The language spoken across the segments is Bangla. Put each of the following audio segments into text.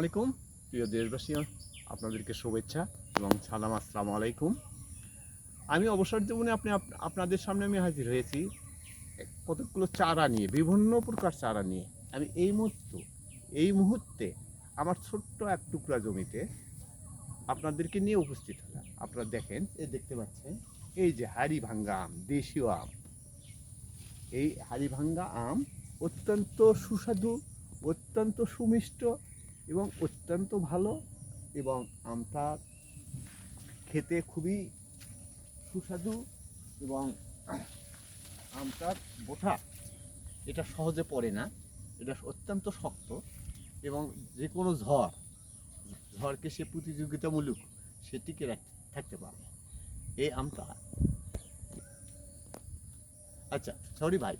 আলাইকুম। প্রিয় দেশবাসী, আপনাদেরকে শুভেচ্ছা এবং সালাম, আসসালামু আলাইকুম। আমি অবসর জীবনে আপনি আপনাদের সামনে আমি হাজির হয়েছি কতগুলো চারা নিয়ে, বিভিন্ন প্রকার চারা নিয়ে। আমি এই মুহূর্ত, এই মুহূর্তে আমার ছোট্ট এক টুকরা জমিতে আপনাদেরকে নিয়ে উপস্থিত হলাম। আপনারা দেখেন, এই দেখতে পাচ্ছেন, এই যে হাড়ি ভাঙ্গা আম, দেশীয় আম। এই হাড়ি ভাঙ্গা আম অত্যন্ত সুস্বাদু, অত্যন্ত সুমিষ্ট এবং অত্যন্ত ভালো এবং আমটা খেতে খুবই সুস্বাদু এবং আমটার বোঠা এটা সহজে পড়ে না, এটা অত্যন্ত শক্ত এবং যে কোনো ঝড়, ঝড়কে সে প্রতিযোগিতামূলক সে টিকে থাকতে পারে। এই আমটা আচ্ছা সরি ভাই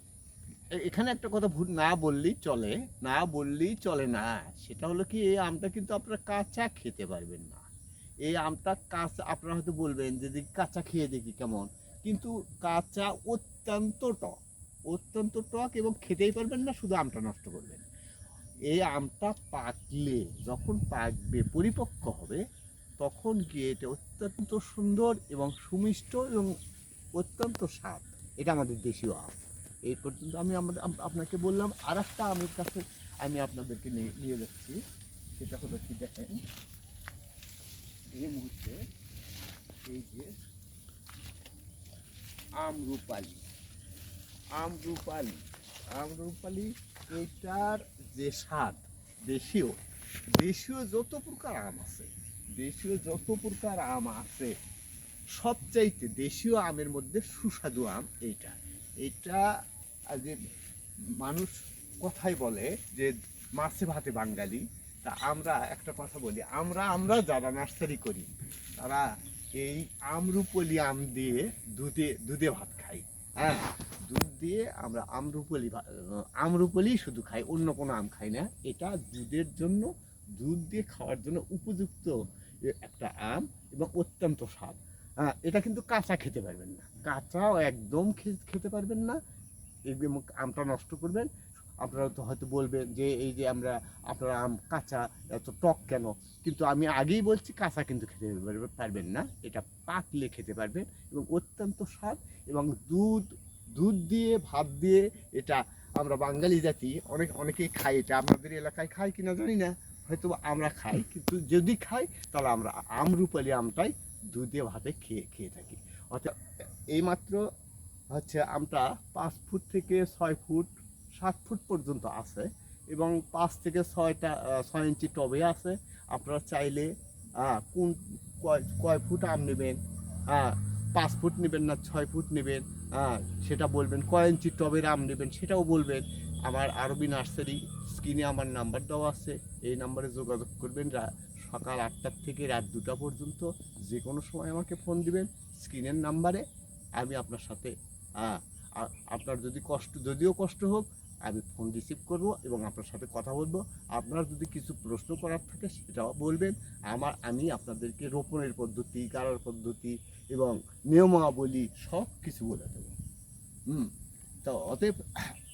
এখানে একটা কথা ভুল, না বললেই চলে, না বললেই চলে না। সেটা হলো কি, এই আমটা কিন্তু আপনারা কাঁচা খেতে পারবেন না। এই আমটা কাঁচা, আপনারা হয়তো বলবেন যে, দেখি কাঁচা খেয়ে দেখি কেমন। কিন্তু কাঁচা অত্যন্ত টক অত্যন্ত টক এবং খেতেই পারবেন না, শুধু আমটা নষ্ট করবেন। এই আমটা পাকলে, যখন পাকবে, পরিপক্ক হবে, তখন গিয়ে এটা অত্যন্ত সুন্দর এবং সুমিষ্ট এবং অত্যন্ত স্বাদ। এটা আমাদের দেশীয় আম। এই পর্যন্ত আমি আমাদের আপনাকে বললাম আর একটা আমের কাছে আমি আপনাদেরকে নিয়ে নিয়ে যাচ্ছি। সেটা হলো কি দেখেন, এই মুহূর্তে এই যে আমরুপালি আমরুপালি আমরুপালি এইটার যে স্বাদ, দেশীয় দেশীয় যত প্রকার আম আছে, দেশীয় যত প্রকার আম আছে, সবচাইতে দেশীয় আমের মধ্যে সুস্বাদু আম এইটা। এটা যে মানুষ কথাই বলে যে মাছে ভাতে বাঙালি, তা আমরা একটা কথা বলি, আমরা আমরা যারা নার্সারি করি, তারা এই আমরুপলি আম দিয়ে দুধে দুধে ভাত খাই হ্যাঁ? দুধ দিয়ে আমরা আমরুপলি আমরুপলি শুধু খাই, অন্য কোনো আম খাই না। এটা দুধের জন্য, দুধ দিয়ে খাওয়ার জন্য উপযুক্ত একটা আম এবং অত্যন্ত স্বাদ। হ্যাঁ এটা কিন্তু কাঁচা খেতে পারবেন না। কাঁচাও একদম খেতে পারবেন না একদম আমটা নষ্ট করবেন। আপনারা তো হয়তো বলবেন যে, এই যে আমরা আপনারা আম কাঁচা, এত টক কেন? কিন্তু আমি আগেই বলছি, কাঁচা কিন্তু খেতে পারবেন না। এটা পাকলে খেতে পারবেন এবং অত্যন্ত স্বাদ এবং দুধ দুধ দিয়ে, ভাত দিয়ে এটা আমরা বাঙালি জাতি অনেক অনেকেই খাই এটা আপনাদের এলাকায় খাই কিনা জানি না। হয়তো আমরা খাই, কিন্তু যদি খাই, তাহলে আমরা আমরুপালি আমটাই দুধ ভাতে খেয়ে খেয়ে থাকি। অর্থাৎ এইমাত্র হচ্ছে আমটা পাঁচ ফুট থেকে ছয় ফুট, সাত ফুট পর্যন্ত আছে এবং পাঁচ থেকে ছয়টা ছয় ইঞ্চি টবে আছে। আপনারা চাইলে কোন, কয় কয় ফুট আম নেবেন? পাঁচ ফুট নেবেন না, ছয় ফুট নেবেন? সেটা বলবেন, কয় ইঞ্চি টবের আম নেবেন সেটাও বলবেন। আমার আরবি নার্সারি স্ক্রিনে আমার নাম্বার দেওয়া আছে, এই নাম্বারে যোগাযোগ করবেন। সকাল আটটার থেকে রাত দুটা পর্যন্ত যে কোনো সময় আমাকে ফোন দিবেন। স্ক্রিনের নাম্বারে আমি আপনার সাথে আহ, আ- আপনার যদি কষ্ট যদিও কষ্ট হোক আমি ফোন রিসিভ করব এবং আপনার সাথে কথা বলব। আপনার যদি কিছু প্রশ্ন করার থাকে সেটাও বলবেন। আমার আমি আপনাদেরকে রোপণের পদ্ধতি কারার পদ্ধতি এবং নিয়মাবলী সব কিছু বলে দেবো। হুম তো অতএব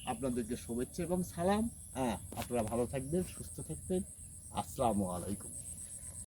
আপনাদেরকে শুভেচ্ছা এবং সালাম। হ্যাঁ আপনারা ভালো থাকবেন সুস্থ থাকবেন। আসসালামু আলাইকুম।